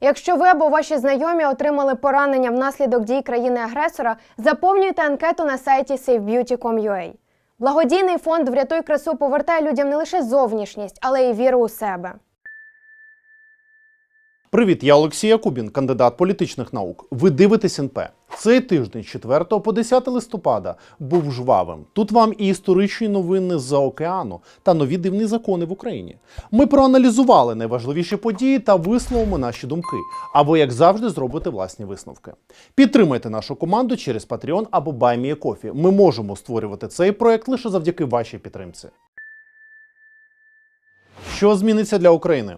Якщо ви або ваші знайомі отримали поранення внаслідок дій країни-агресора, заповнюйте анкету на сайті savebeauty.com.ua. Благодійний фонд Врятуй красу повертає людям не лише зовнішність, але й віру у себе. Привіт, я Олексій Якубін, кандидат політичних наук. Ви дивитесь НП. Цей тиждень 4 по 10 листопада був жвавим. Тут вам і історичні новини з-за океану та нові дивні закони в Україні. Ми проаналізували найважливіші події та висловимо наші думки. Або, як завжди, зробити власні висновки. Підтримайте нашу команду через Patreon або BuyMeACoffee. Ми можемо створювати цей проект лише завдяки вашій підтримці. Що зміниться для України?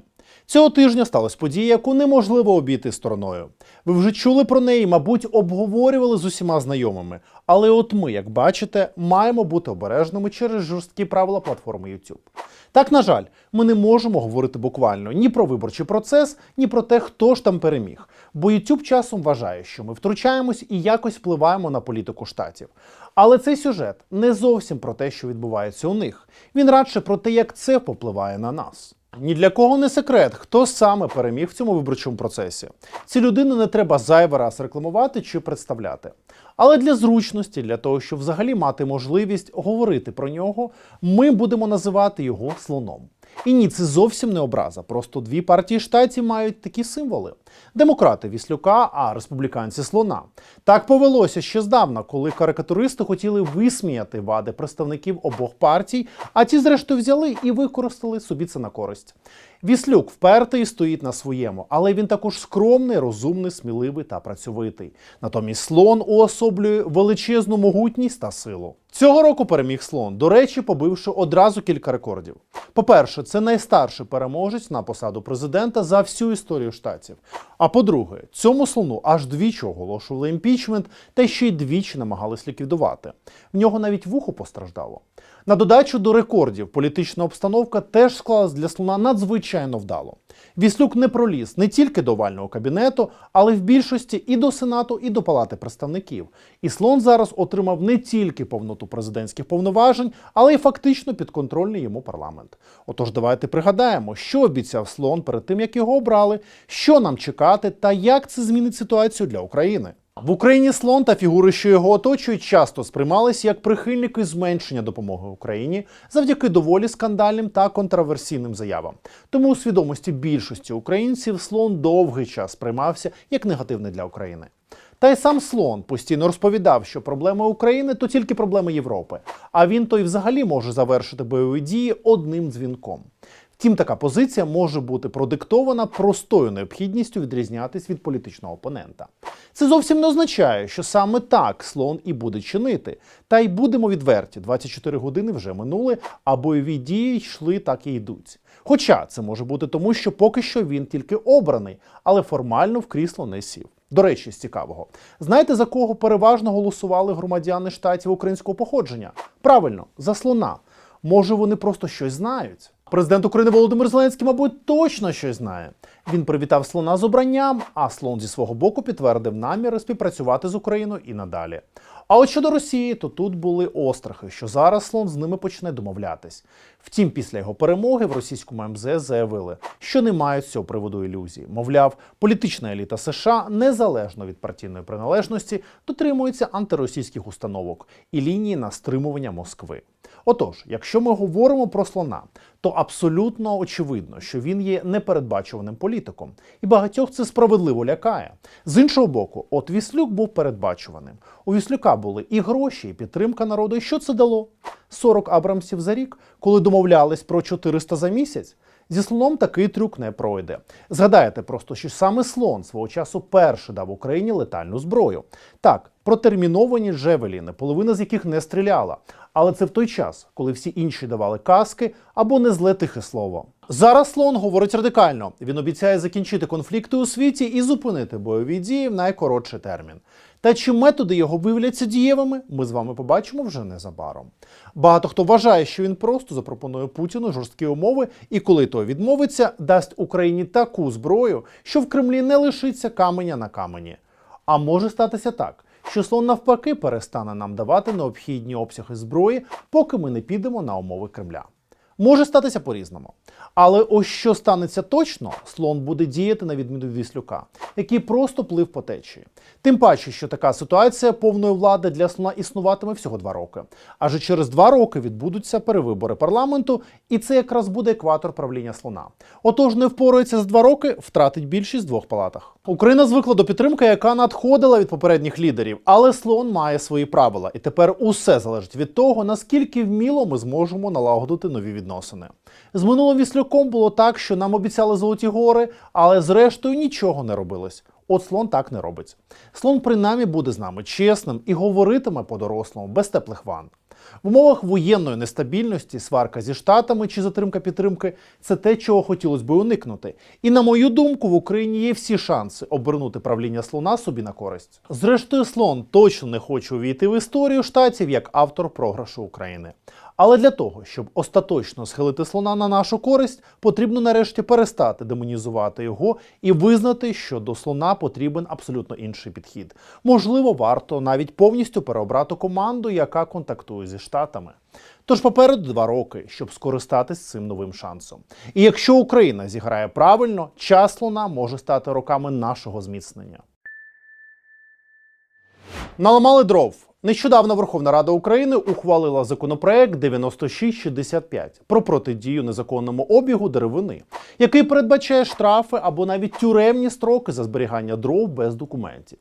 Цього тижня сталася подія, яку неможливо обійти стороною. Ви вже чули про неї, мабуть, обговорювали з усіма знайомими. Але от ми, як бачите, маємо бути обережними через жорсткі правила платформи YouTube. Так, на жаль, ми не можемо говорити буквально ні про виборчий процес, ні про те, хто ж там переміг. Бо YouTube часом вважає, що ми втручаємось і якось впливаємо на політику штатів. Але цей сюжет не зовсім про те, що відбувається у них. Він радше про те, як це попливає на нас. Ні для кого не секрет, хто саме переміг в цьому виборчому процесі. Ці людини не треба зайвий раз рекламувати чи представляти. Але для зручності, для того, щоб взагалі мати можливість говорити про нього, ми будемо називати його слоном. І ні, це зовсім не образа. Просто дві партії штатів мають такі символи: демократи віслюка, а республіканці слона. Так повелося ще здавна, коли карикатуристи хотіли висміяти вади представників обох партій, а ті, зрештою, взяли і використали собі це на користь. Віслюк впертий стоїть на своєму, але він також скромний, розумний, сміливий та працьовитий. Натомість слон уособлює величезну могутність та силу. Цього року переміг слон, до речі, побивши одразу кілька рекордів. По-перше, це найстарший переможець на посаду президента за всю історію штатів. А по-друге, цьому слону аж двічі оголошували імпічмент та ще й двічі намагались ліквідувати. В нього навіть вухо постраждало. На додачу до рекордів політична обстановка теж склалась для слона надзвичайно вдало. Віслюк не проліз не тільки до овального кабінету, але в більшості і до Сенату, і до Палати представників. І слон зараз отримав не тільки повноту президентських повноважень, але й фактично підконтрольний йому парламент. Отож, давайте пригадаємо, що обіцяв слон перед тим, як його обрали, що нам чекати та як це змінить ситуацію для України. В Україні слон та фігури, що його оточують, часто сприймалися як прихильники зменшення допомоги Україні завдяки доволі скандальним та контроверсійним заявам. Тому у свідомості більшості українців слон довгий час сприймався як негативний для України. Та й сам слон постійно розповідав, що проблеми України то тільки проблеми Європи, а він то й взагалі може завершити бойові дії одним дзвінком. Втім, така позиція може бути продиктована простою необхідністю відрізнятись від політичного опонента. Це зовсім не означає, що саме так слон і буде чинити. Та й будемо відверті, 24 години вже минули, а бойові дії йшли так і йдуть. Хоча це може бути тому, що поки що він тільки обраний, але формально в крісло не сів. До речі, з цікавого, знаєте за кого переважно голосували громадяни штатів українського походження? Правильно, за слона. Може, вони просто щось знають. Президент України Володимир Зеленський, мабуть, точно щось знає. Він привітав слона з обранням, а слон зі свого боку підтвердив наміри співпрацювати з Україною і надалі. А от щодо Росії, то тут були острахи, що зараз слон з ними почне домовлятись. Втім, після його перемоги в російському МЗ заявили, що не мають з цього приводу ілюзій. Мовляв, політична еліта США незалежно від партійної приналежності дотримується антиросійських установок і лінії на стримування Москви. Отож, якщо ми говоримо про слона, то абсолютно очевидно, що він є непередбачуваним політиком, і багатьох це справедливо лякає. З іншого боку, от Віслюк був передбачуваним. У Віслюка були і гроші, і підтримка народу. І що це дало? 40 абрамсів за рік, коли домовлялись про 400 за місяць. Зі слоном такий трюк не пройде. Згадайте просто, що саме слон свого часу перший дав Україні летальну зброю. Так, протерміновані джевеліни, половина з яких не стріляла. Але це в той час, коли всі інші давали каски або не зле тихе слово. Зараз слон говорить радикально. Він обіцяє закінчити конфлікти у світі і зупинити бойові дії в найкоротший термін. Та чи методи його виявляться дієвими, ми з вами побачимо вже незабаром. Багато хто вважає, що він просто запропонує Путіну жорсткі умови, і коли той відмовиться, дасть Україні таку зброю, що в Кремлі не лишиться каменя на камені. А може статися так, що слон навпаки перестане нам давати необхідні обсяги зброї, поки ми не підемо на умови Кремля. Може статися по-різному. Але ось що станеться точно, слон буде діяти на відміну від Віслюка, який просто плив по течії. Тим паче, що така ситуація повної влади для слона існуватиме всього два роки. Адже через два роки відбудуться перевибори парламенту, і це якраз буде екватор правління слона. Отож, не впорається з два роки, втратить більшість двох палатах. Україна звикла до підтримки, яка надходила від попередніх лідерів, але слон має свої правила, і тепер усе залежить від того, наскільки вміло ми зможемо налагодити нові відносини. З минулим віслюком було так, що нам обіцяли золоті гори, але зрештою нічого не робилось. От слон так не робить. Слон принаймні буде з нами чесним і говоритиме по-дорослому, без теплих ван. В умовах воєнної нестабільності сварка зі штатами чи затримка підтримки це те, чого хотілося би уникнути. І на мою думку, в Україні є всі шанси обернути правління слона собі на користь. Зрештою, слон точно не хоче увійти в історію штатів як автор програшу України. Але для того, щоб остаточно схилити слона на нашу користь, потрібно нарешті перестати демонізувати його і визнати, що до слона потрібен абсолютно інший підхід. Можливо, варто навіть повністю переобрати команду, яка контактує зі штатами. Тож попереду два роки, щоб скористатись цим новим шансом. І якщо Україна зіграє правильно, час слона може стати роками нашого зміцнення. Наламали дров. Нещодавно Верховна Рада України ухвалила законопроект 9665 про протидію незаконному обігу деревини, який передбачає штрафи або навіть тюремні строки за зберігання дров без документів.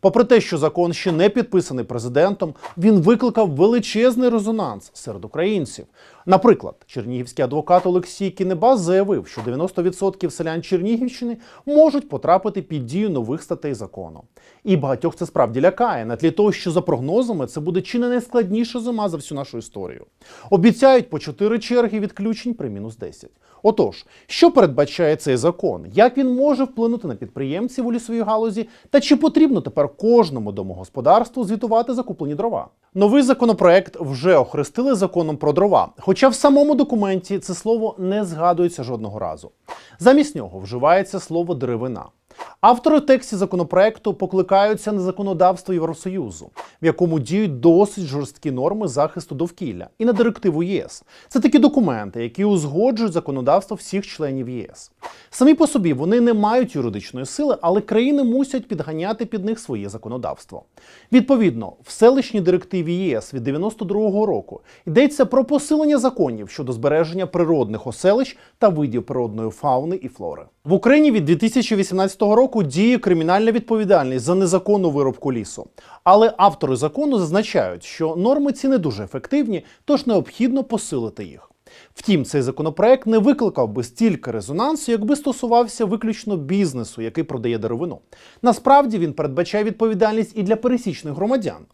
Попри те, що закон ще не підписаний президентом, він викликав величезний резонанс серед українців. Наприклад, чернігівський адвокат Олексій Кінебас заявив, що 90% селян Чернігівщини можуть потрапити під дію нових статей закону. І багатьох це справді лякає, на тлі того, що за прогнозами це буде чи не найскладніша зима за всю нашу історію. Обіцяють по 4 черги відключень при мінус 10. Отож, що передбачає цей закон? Як він може вплинути на підприємців у лісовій галузі? Та чи потрібно тепер кожному домогосподарству звітувати закуплені дрова? Новий законопроект вже охрестили законом про дрова, хоча в самому документі це слово не згадується жодного разу. Замість нього вживається слово деревина. Автори тексті законопроекту покликаються на законодавство Євросоюзу, в якому діють досить жорсткі норми захисту довкілля, і на директиву ЄС. Це такі документи, які узгоджують законодавство всіх членів єС. Самі по собі вони не мають юридичної сили, але країни мусять підганяти під них своє законодавство. Відповідно, в селищній директиві ЄС від 92-го року йдеться про посилення законів щодо збереження природних оселищ та видів природної фауни і флори. В Україні від 2018 року діє кримінальна відповідальність за незаконну виробку лісу. Але автори закону зазначають, що норми ці не дуже ефективні, тож необхідно посилити їх. Втім, цей законопроект не викликав би стільки резонансу, якби стосувався виключно бізнесу, який продає деревину. Насправді він передбачає відповідальність і для пересічних громадян.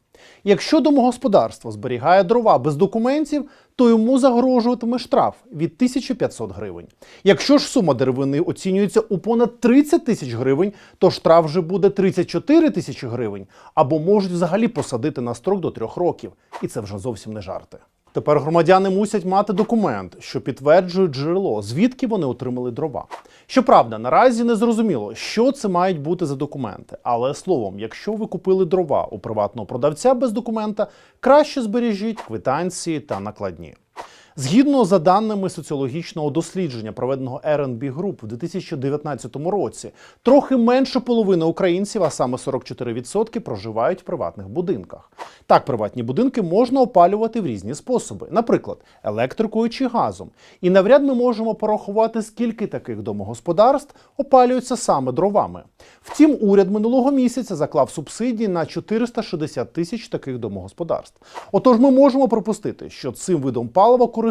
Якщо домогосподарство зберігає дрова без документів, то йому загрожуватиме штраф від 1500 гривень. Якщо ж сума деревини оцінюється у понад 30 тисяч гривень, то штраф вже буде 34 тисячі гривень, або можуть взагалі посадити на строк до трьох років. І це вже зовсім не жарти. Тепер громадяни мусять мати документ, що підтверджує джерело, звідки вони отримали дрова. Щоправда, наразі не зрозуміло, що це мають бути за документи. Але словом, якщо ви купили дрова у приватного продавця без документа, краще збережіть квитанції та накладні. Згідно за даними соціологічного дослідження, проведеного R&B Group в 2019 році, трохи менше половини українців, а саме 44%, проживають в приватних будинках. Так, приватні будинки можна опалювати в різні способи, наприклад, електрикою чи газом. І навряд ми можемо порахувати, скільки таких домогосподарств опалюються саме дровами. Втім, уряд минулого місяця заклав субсидії на 460 тисяч таких домогосподарств. Отож, ми можемо пропустити, що цим видом палива користуються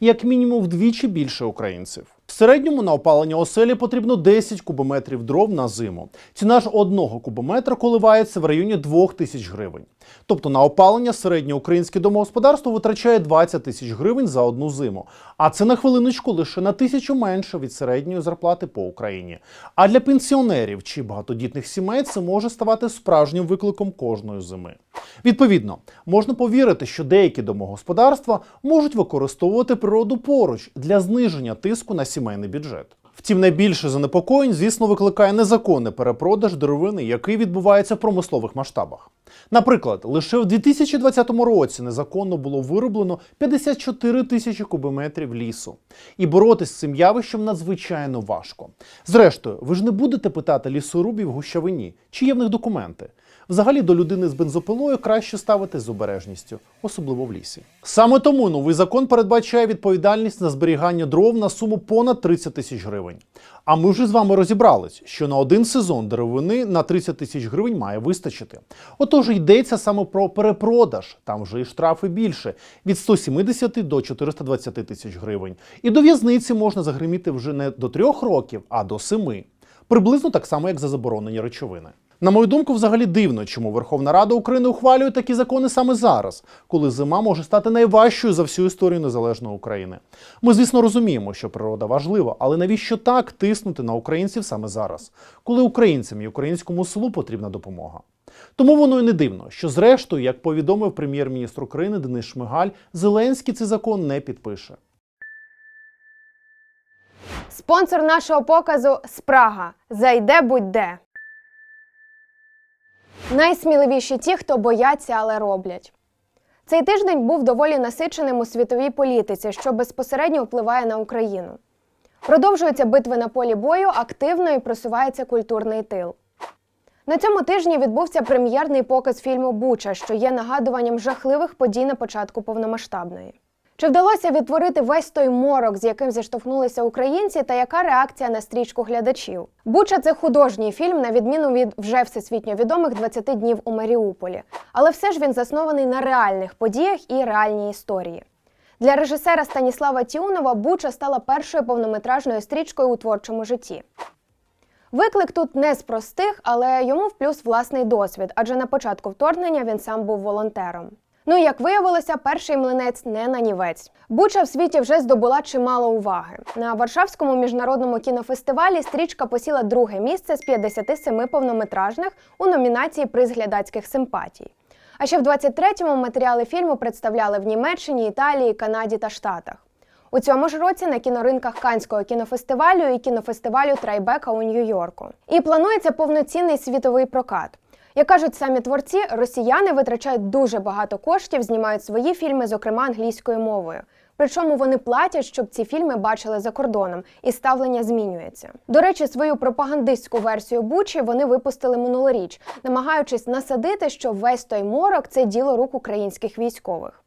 як мінімум вдвічі більше українців. В середньому на опалення оселі потрібно 10 кубометрів дров на зиму. Ціна ж одного кубометра коливається в районі 2 тисяч гривень. Тобто на опалення середнє українське домогосподарство витрачає 20 тисяч гривень за одну зиму. А це на хвилиночку лише на тисячу менше від середньої зарплати по Україні. А для пенсіонерів чи багатодітних сімей це може ставати справжнім викликом кожної зими. Відповідно, можна повірити, що деякі домогосподарства можуть використовувати природу поруч для зниження тиску на сімейний бюджет. Втім, найбільше занепокоєнь, звісно, викликає незаконний перепродаж деревини, який відбувається в промислових масштабах. Наприклад, лише в 2020 році незаконно було вироблено 54 тисячі кубометрів лісу. І боротися з цим явищем надзвичайно важко. Зрештою, ви ж не будете питати лісорубів в гущавині, чи є в них документи. Взагалі до людини з бензопилою краще ставити з обережністю, особливо в лісі. Саме тому новий закон передбачає відповідальність на зберігання дров на суму понад 30 тисяч гривень. А ми вже з вами розібрались, що на один сезон деревини на 30 тисяч гривень має вистачити. Отож йдеться саме про перепродаж, там вже і штрафи більше від 170 до 420 тисяч гривень. І до в'язниці можна загриміти вже не до трьох років, а до семи. Приблизно так само, як за заборонені речовини. На мою думку, взагалі дивно, чому Верховна Рада України ухвалює такі закони саме зараз, коли зима може стати найважчою за всю історію незалежної України. Ми, звісно, розуміємо, що природа важлива, але навіщо так тиснути на українців саме зараз, коли українцям і українському селу потрібна допомога? Тому воно і не дивно, що зрештою, як повідомив прем'єр-міністр України Денис Шмигаль, Зеленський цей закон не підпише. Спонсор нашого показу Спрага. Зайде будь-де. Найсміливіші ті, хто бояться, але роблять. Цей тиждень був доволі насиченим у світовій політиці, що безпосередньо впливає на Україну. Продовжуються битви на полі бою, активно і просувається культурний тил. На цьому тижні відбувся прем'єрний показ фільму Буча, що є нагадуванням жахливих подій на початку повномасштабної. Чи вдалося відтворити весь той морок, з яким зіштовхнулися українці, та яка реакція на стрічку глядачів? Буча це художній фільм, на відміну від вже всесвітньо відомих 20 днів у Маріуполі. Але все ж він заснований на реальних подіях і реальній історії. Для режисера Станіслава Тіунова Буча стала першою повнометражною стрічкою у творчому житті. Виклик тут не з простих, але йому в плюс власний досвід, адже на початку вторгнення він сам був волонтером. Ну і як виявилося, перший млинець не нанівець. Буча в світі вже здобула чимало уваги. На Варшавському міжнародному кінофестивалі стрічка посіла друге місце з 57 повнометражних у номінації Приз глядацьких симпатій. А ще в 23-му матеріали фільму представляли в Німеччині, Італії, Канаді та Штатах. У цьому ж році на кіноринках Канського кінофестивалю і кінофестивалю Трайбека у Нью-Йорку. І планується повноцінний світовий прокат. Як кажуть самі творці, росіяни витрачають дуже багато коштів, знімають свої фільми, зокрема англійською мовою. Причому вони платять, щоб ці фільми бачили за кордоном, і ставлення змінюється. До речі, свою пропагандистську версію Бучі вони випустили минулоріч, намагаючись насадити, що весь той морок це діло рук українських військових.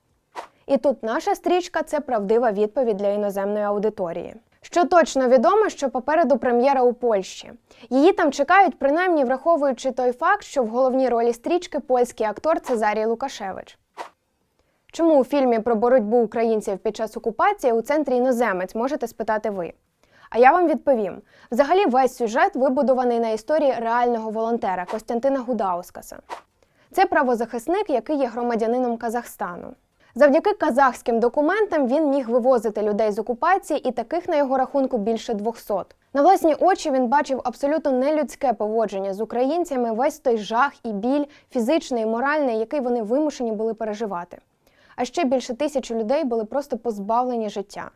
І тут наша стрічка це правдива відповідь для іноземної аудиторії. Що точно відомо, що попереду прем'єра у Польщі. Її там чекають, принаймні враховуючи той факт, що в головній ролі стрічки польський актор Цезарій Лукашевич. Чому у фільмі про боротьбу українців під час окупації у центрі іноземець можете спитати ви? А я вам відповім: взагалі весь сюжет вибудований на історії реального волонтера Костянтина Гудаускаса. Це правозахисник, який є громадянином Казахстану. Завдяки казахським документам він міг вивозити людей з окупації, і таких на його рахунку більше 200. На власні очі він бачив абсолютно нелюдське поводження з українцями, весь той жах і біль, фізичний і моральний, який вони вимушені були переживати. А ще більше тисячі людей були просто позбавлені життя.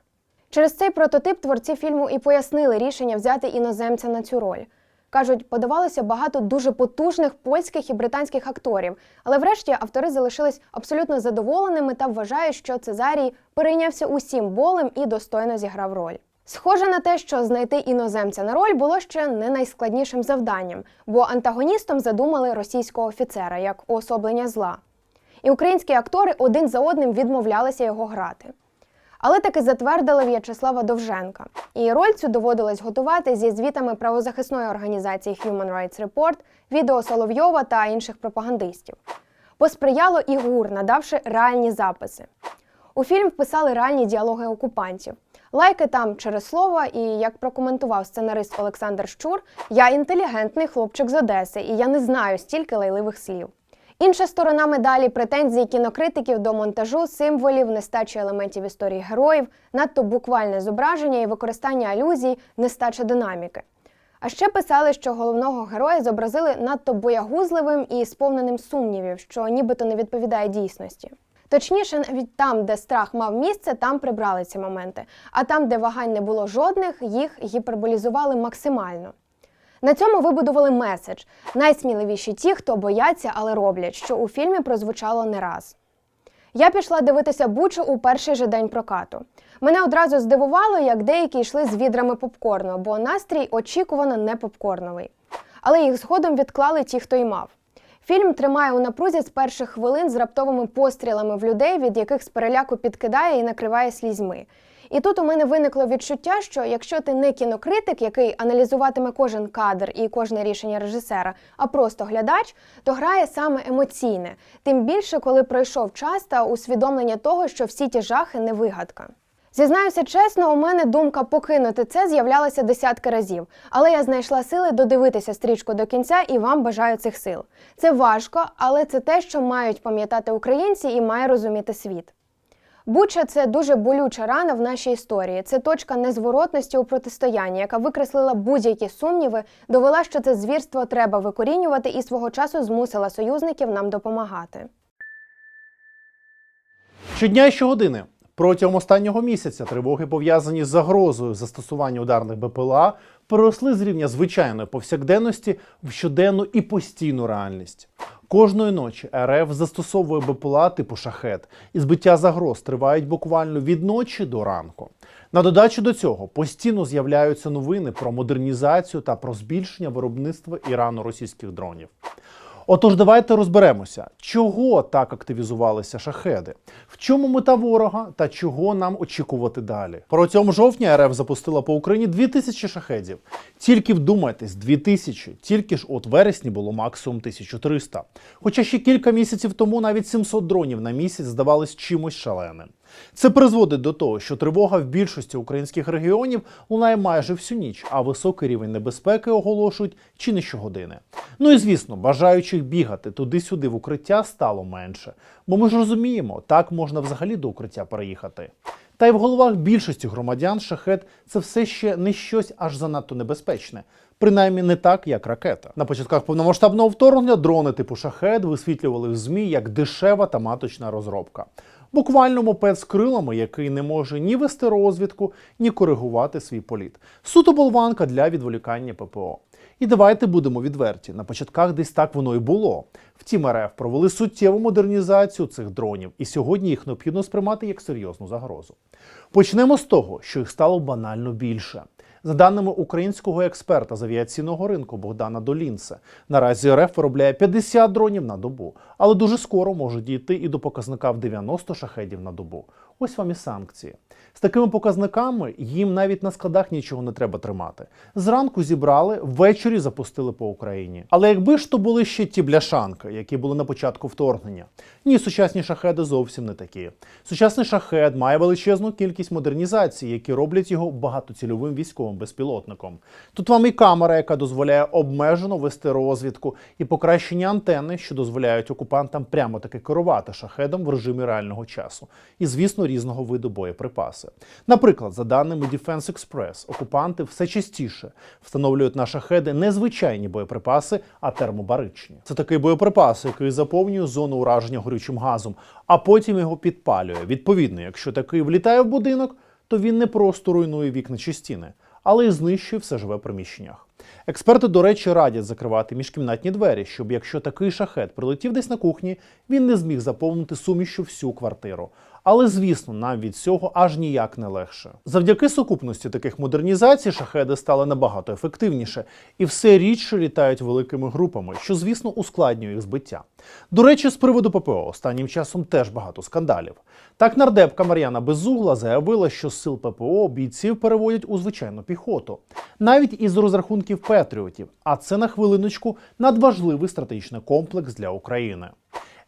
Через цей прототип творці фільму і пояснили рішення взяти іноземця на цю роль. Кажуть, подавалося багато дуже потужних польських і британських акторів, але врешті автори залишились абсолютно задоволеними та вважають, що Цезарій перейнявся усім болем і достойно зіграв роль. Схоже на те, що знайти іноземця на роль було ще не найскладнішим завданням, бо антагоністом задумали російського офіцера як уособлення зла. І українські актори один за одним відмовлялися його грати. Але таки затвердили В'ячеслава Довженка. І роль цю доводилось готувати зі звітами правозахисної організації Human Rights Report, відео Соловйова та інших пропагандистів. Посприяло і ГУР, надавши реальні записи. У фільм вписали реальні діалоги окупантів. Лайки там через слово, і як прокоментував сценарист Олександр Щур, я інтелігентний хлопчик з Одеси, і я не знаю стільки лайливих слів. Інша сторона медалі претензії кінокритиків до монтажу, символів, нестачі елементів історії героїв, надто буквальне зображення і використання алюзій, нестача динаміки. А ще писали, що головного героя зобразили надто боягузливим і сповненим сумнівів, що нібито не відповідає дійсності. Точніше, навіть там, де страх мав місце, там прибрали ці моменти. А там, де вагань не було жодних, їх гіперболізували максимально. На цьому вибудували меседж: найсміливіші ті, хто бояться, але роблять, що у фільмі прозвучало не раз. Я пішла дивитися Бучу у перший же день прокату. Мене одразу здивувало, як деякі йшли з відрами попкорну, бо настрій очікувано не попкорновий. Але їх згодом відклали ті, хто й мав. Фільм тримає у напрузі з перших хвилин з раптовими пострілами в людей, від яких з переляку підкидає і накриває слізьми. І тут у мене виникло відчуття, що якщо ти не кінокритик, який аналізуватиме кожен кадр і кожне рішення режисера, а просто глядач, то грає саме емоційне, тим більше, коли пройшов час та усвідомлення того, що всі ті жахи не вигадка. Зізнаюся чесно, у мене думка покинути це з'являлася десятки разів, але я знайшла сили додивитися стрічку до кінця і вам бажаю цих сил. Це важко, але це те, що мають пам'ятати українці і має розуміти світ. Буча це дуже болюча рана в нашій історії. Це точка незворотності у протистоянні, яка викреслила будь-які сумніви, довела, що це звірство треба викорінювати і свого часу змусила союзників нам допомагати. Щодня і щогодини протягом останнього місяця тривоги, пов'язані з загрозою застосування ударних БПЛА, переросли з рівня звичайної повсякденності в щоденну і постійну реальність. Кожної ночі РФ застосовує БПЛА типу шахет, і збиття загроз тривають буквально від ночі до ранку. На додачу до цього постійно з'являються новини про модернізацію та про збільшення виробництва ірано-російських дронів. Отож, давайте розберемося, чого так активізувалися шахеди, в чому мета ворога та чого нам очікувати далі. Протягом жовтня РФ запустила по Україні 2000 шахедів. Тільки вдумайтесь, 2000, тільки ж от вересні було максимум 1300. Хоча ще кілька місяців тому навіть 700 дронів на місяць здавались чимось шаленим. Це призводить до того, що тривога в більшості українських регіонів лунає майже всю ніч, а високий рівень небезпеки оголошують чи не щогодини. Ну і звісно, бажаючих бігати туди-сюди в укриття стало менше. Бо ми ж розуміємо, так можна взагалі до укриття переїхати. Та й в головах більшості громадян шахет це все ще не щось аж занадто небезпечне. Принаймні не так, як ракета. На початках повномасштабного вторгнення дрони типу шахет висвітлювали в ЗМІ як дешева та маточна розробка. Буквально мопед з крилами, який не може ні вести розвідку, ні коригувати свій політ. Суто болванка для відволікання ППО. І давайте будемо відверті. На початках десь так воно і було. Втім, РФ провели суттєву модернізацію цих дронів, і сьогодні їх необхідно сприймати як серйозну загрозу. Почнемо з того, що їх стало банально більше. За даними українського експерта з авіаційного ринку Богдана Долінце, наразі РФ виробляє 50 дронів на добу, але дуже скоро може дійти і до показника в 90 шахедів на добу. Ось вам і санкції. З такими показниками їм навіть на складах нічого не треба тримати. Зранку зібрали, ввечері запустили по Україні. Але якби ж то були ще ті бляшанки, які були на початку вторгнення. Ні, сучасні шахеди зовсім не такі. Сучасний шахед має величезну кількість модернізацій, які роблять його багатоцільовим військовим безпілотником. Тут вам і камера, яка дозволяє обмежено вести розвідку, і покращення антени, що дозволяють окупантам прямо таки керувати шахедом в режимі реального часу. І, звісно, різного виду боєприпаси. Наприклад, за даними Defense Express, окупанти все частіше встановлюють на шахеди не звичайні боєприпаси, а термобаричні. Це такий боєприпас, який заповнює зону ураження горючим газом, а потім його підпалює. Відповідно, якщо такий влітає в будинок, то він не просто руйнує вікна чи стіни, але й знищує все живе в приміщеннях. Експерти, до речі, радять закривати міжкімнатні двері, щоб якщо такий шахет прилетів десь на кухні, він не зміг заповнити сумішю всю квартиру. Але звісно, нам від цього аж ніяк не легше. Завдяки сукупності таких модернізацій шахеди стали набагато ефективніше і все рідше літають великими групами, що звісно ускладнює їх збиття. До речі, з приводу ППО останнім часом теж багато скандалів. Так нардепка Мар'яна Безугла заявила, що з сил ППО бійців переводять у звичайну піхоту, навіть із розрахунків патріотів. А це на хвилиночку надважливий стратегічний комплекс для України.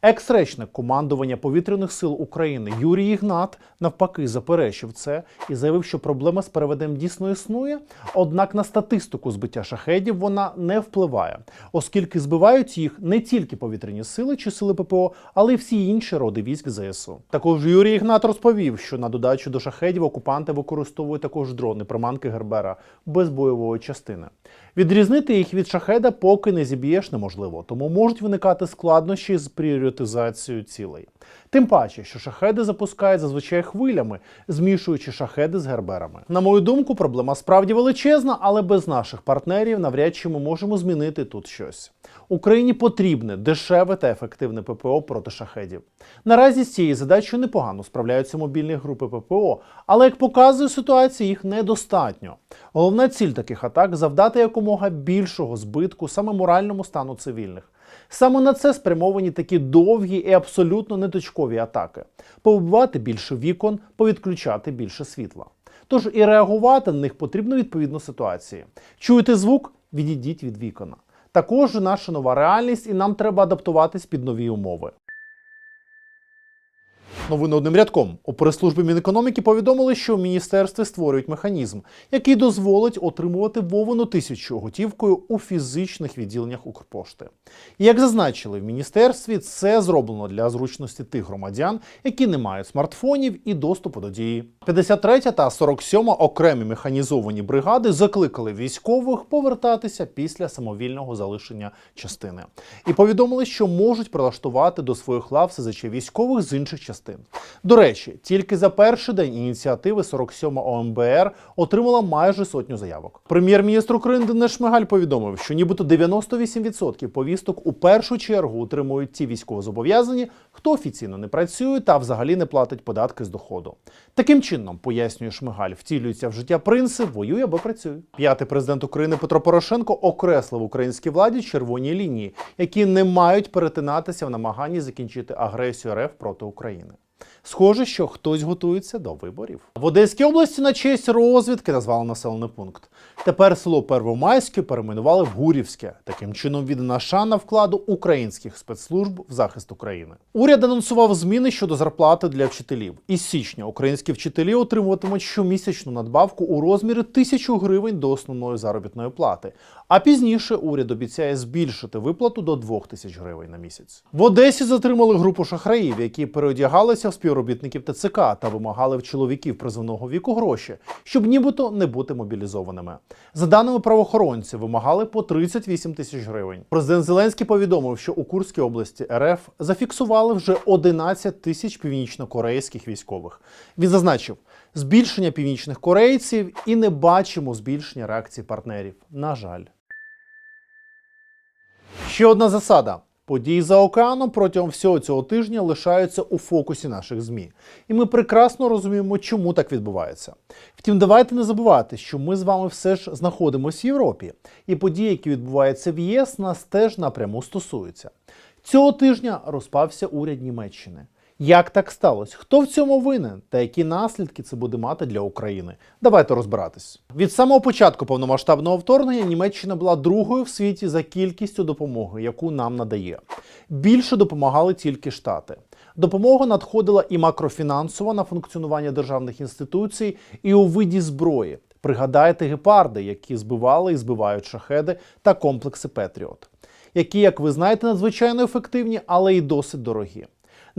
Екс-речник командування повітряних сил України Юрій Ігнат навпаки заперечив це і заявив, що проблема з переведенням дійсно існує. Однак на статистику збиття шахедів вона не впливає, оскільки збивають їх не тільки повітряні сили чи сили ППО, але й всі інші роди військ ЗСУ. Також Юрій Ігнат розповів, що на додачу до шахедів окупанти використовують також дрони приманки Гербера без бойової частини. Відрізнити їх від шахеда поки не зіб'єш неможливо, тому можуть виникати складнощі з пріоритизацією цілей. Тим паче, що шахеди запускають зазвичай хвилями, змішуючи шахеди з герберами. На мою думку, проблема справді величезна, але без наших партнерів навряд чи ми можемо змінити тут щось. Україні потрібне дешеве та ефективне ППО проти шахедів. Наразі з цією задачею непогано справляються мобільні групи ППО, але як показує ситуація, їх недостатньо. Головна ціль таких атак завдати якомога більшого збитку саме моральному стану цивільних. Саме на це спрямовані такі довгі і абсолютно неточкові атаки: повбивати більше вікон, повідключати більше світла. Тож і реагувати на них потрібно відповідно ситуації. Чуєте звук? Відійдіть від вікона. Також наша нова реальність, і нам треба адаптуватись під нові умови. Новини одним рядком. У прес-службі Мінекономіки повідомили, що в міністерстві створюють механізм, який дозволить отримувати Вовину тисячу готівкою у фізичних відділеннях Укрпошти. І як зазначили в міністерстві, це зроблено для зручності тих громадян, які не мають смартфонів і доступу до дії. 53 та 47 окремі механізовані бригади закликали військових повертатися після самовільного залишення частини і повідомили, що можуть прилаштувати до своїх лав СЗЧ військових з інших частин. До речі, тільки за перший день ініціативи 47 ОМБР отримала майже сотню заявок. Прем'єр-міністр України Денис Шмигаль повідомив, що нібито 98% повісток у першу чергу отримують ті військовозобов'язані, хто офіційно не працює та взагалі не платить податки з доходу. Таким чином, пояснює Шмигаль, втілюється в життя принцип воює або працює. П'ятий президент України Петро Порошенко окреслив українській владі червоні лінії, які не мають перетинатися в намаганні закінчити агресію РФ проти України. Схоже, що хтось готується до виборів. В Одеській області на честь розвідки назвали населений пункт. Тепер село Первомайське перейменували в Гурівське. Таким чином віддана шана вкладу українських спецслужб в захист України. Уряд анонсував зміни щодо зарплати для вчителів. Із січня українські вчителі отримуватимуть щомісячну надбавку у розмірі тисячу гривень до основної заробітної плати. А пізніше уряд обіцяє збільшити виплату до 2 тисяч гривень на місяць. В Одесі затримали групу шахраїв, які переодягалися в співробітників ТЦК та вимагали в чоловіків призовного віку гроші, щоб нібито не бути мобілізованими. За даними правоохоронців, вимагали по 38 тисяч гривень. Президент Зеленський повідомив, що у Курській області РФ зафіксували вже 11 тисяч північнокорейських військових. Він зазначив, збільшення північних корейців і не бачимо збільшення реакції партнерів. На жаль. Ще одна засада. Події за океаном протягом всього цього тижня лишаються у фокусі наших ЗМІ. І ми прекрасно розуміємо, чому так відбувається. Втім, давайте не забувати, що ми з вами все ж знаходимося в Європі, і події, які відбуваються в ЄС, нас теж напряму стосуються. Цього тижня розпався уряд Німеччини. Як так сталося? Хто в цьому винен та які наслідки це буде мати для України? Давайте розбиратись. Від самого початку повномасштабного вторгнення Німеччина була другою в світі за кількістю допомоги, яку нам надає. Більше допомагали тільки Штати. Допомога надходила і макрофінансова на функціонування державних інституцій, і у виді зброї. Пригадайте гепарди, які збивали і збивають шахеди та комплекси Петріот, які, як ви знаєте, надзвичайно ефективні, але й досить дорогі.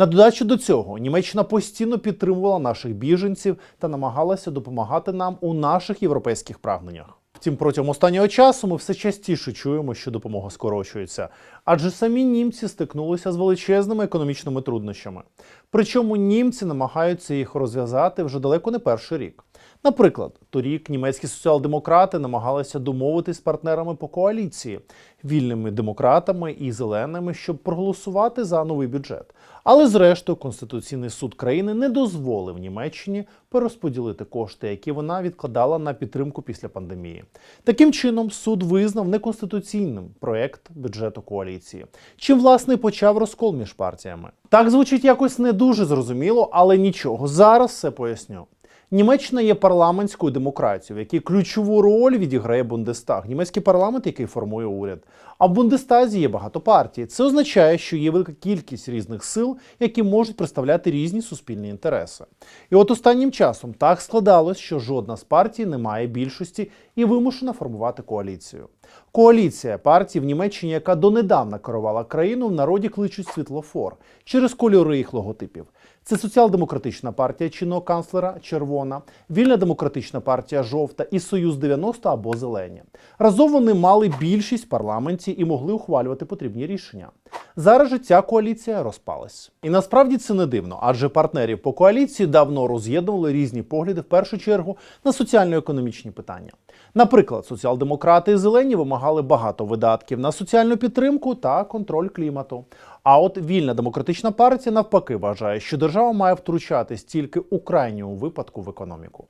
На додачу до цього Німеччина постійно підтримувала наших біженців та намагалася допомагати нам у наших європейських прагненнях. Втім, протягом останнього часу ми все частіше чуємо, що допомога скорочується, адже самі німці стикнулися з величезними економічними труднощами. Причому німці намагаються їх розв'язати вже далеко не перший рік. Наприклад, торік німецькі соціал-демократи намагалися домовитись з партнерами по коаліції, вільними демократами і зеленими, щоб проголосувати за новий бюджет. Але зрештою Конституційний суд країни не дозволив Німеччині перерозподілити кошти, які вона відкладала на підтримку після пандемії. Таким чином, суд визнав неконституційним проект бюджету коаліції, чим власне почав розкол між партіями. Так звучить якось не дуже зрозуміло, але нічого. Зараз все поясню. Німеччина є парламентською демократією, в якій ключову роль відіграє Бундестаг, німецький парламент, який формує уряд. А в Бундестазі є багато партій. Це означає, що є велика кількість різних сил, які можуть представляти різні суспільні інтереси. І от останнім часом так складалось, що жодна з партій не має більшості і вимушена формувати коаліцію. Коаліція партій в Німеччині, яка донедавна керувала країну, в народі кличуть світлофор через кольори їх логотипів. Це соціал-демократична партія чинного канцлера червона, вільна демократична партія жовта і Союз 90 або зелені. Разом вони мали більшість в парламенті і могли ухвалювати потрібні рішення. Зараз же ця коаліція розпалась. І насправді це не дивно, адже партнерів по коаліції давно роз'єднували різні погляди в першу чергу на соціально-економічні питання. Наприклад, соціал-демократи і зелені вимагали багато видатків на соціальну підтримку та контроль клімату. А от вільна демократична партія навпаки вважає, що держава має втручатись тільки у крайньому випадку в економіку.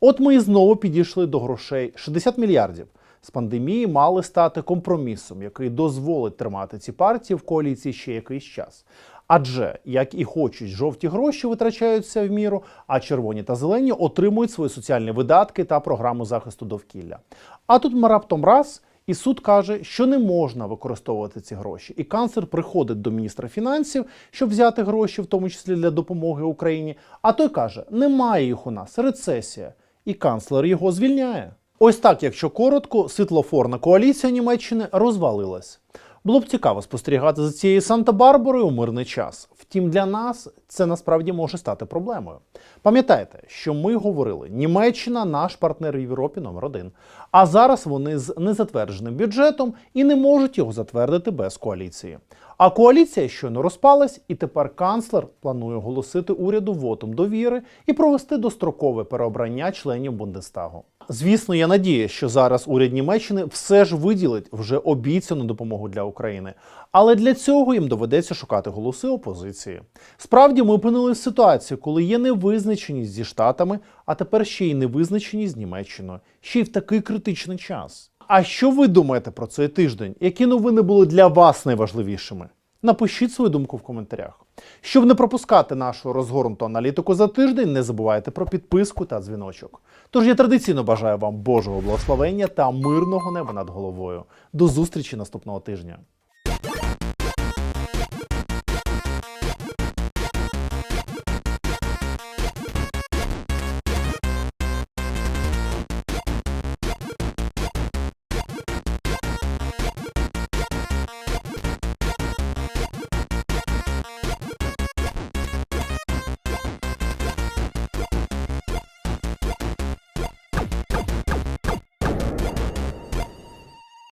От ми і знову підійшли до грошей 60 мільярдів з пандемії мали стати компромісом, який дозволить тримати ці партії в коаліції ще якийсь час. Адже, як і хочуть, жовті гроші витрачаються в міру, а червоні та зелені отримують свої соціальні видатки та програму захисту довкілля. А тут ми раптом раз. І суд каже, що не можна використовувати ці гроші. І канцлер приходить до міністра фінансів, щоб взяти гроші, в тому числі для допомоги Україні. А той каже: немає їх у нас, рецесія. І канцлер його звільняє. Ось так, якщо коротко, світлофорна коаліція Німеччини розвалилась. Було б цікаво спостерігати за цією Санта-Барбарою у мирний час. Втім, для нас це насправді може стати проблемою. Пам'ятайте, що ми говорили, Німеччина наш партнер в Європі номер один. А зараз вони з незатвердженим бюджетом і не можуть його затвердити без коаліції. А коаліція щойно розпалась, і тепер канцлер планує оголосити уряду вотом довіри і провести дострокове переобрання членів Бундестагу. Звісно, я надію, що зараз уряд Німеччини все ж виділить вже обіцяну допомогу для України. Але для цього їм доведеться шукати голоси опозиції. Справді, ми опинилися в ситуації, коли є невизначеність зі штатами, а тепер ще й невизначеність з Німеччиною, ще й в такий критичний час. А що ви думаєте про цей тиждень? Які новини були для вас найважливішими? Напишіть свою думку в коментарях. Щоб не пропускати нашу розгорнуту аналітику за тиждень, не забувайте про підписку та дзвіночок. Тож я традиційно бажаю вам Божого благословення та мирного неба над головою. До зустрічі наступного тижня.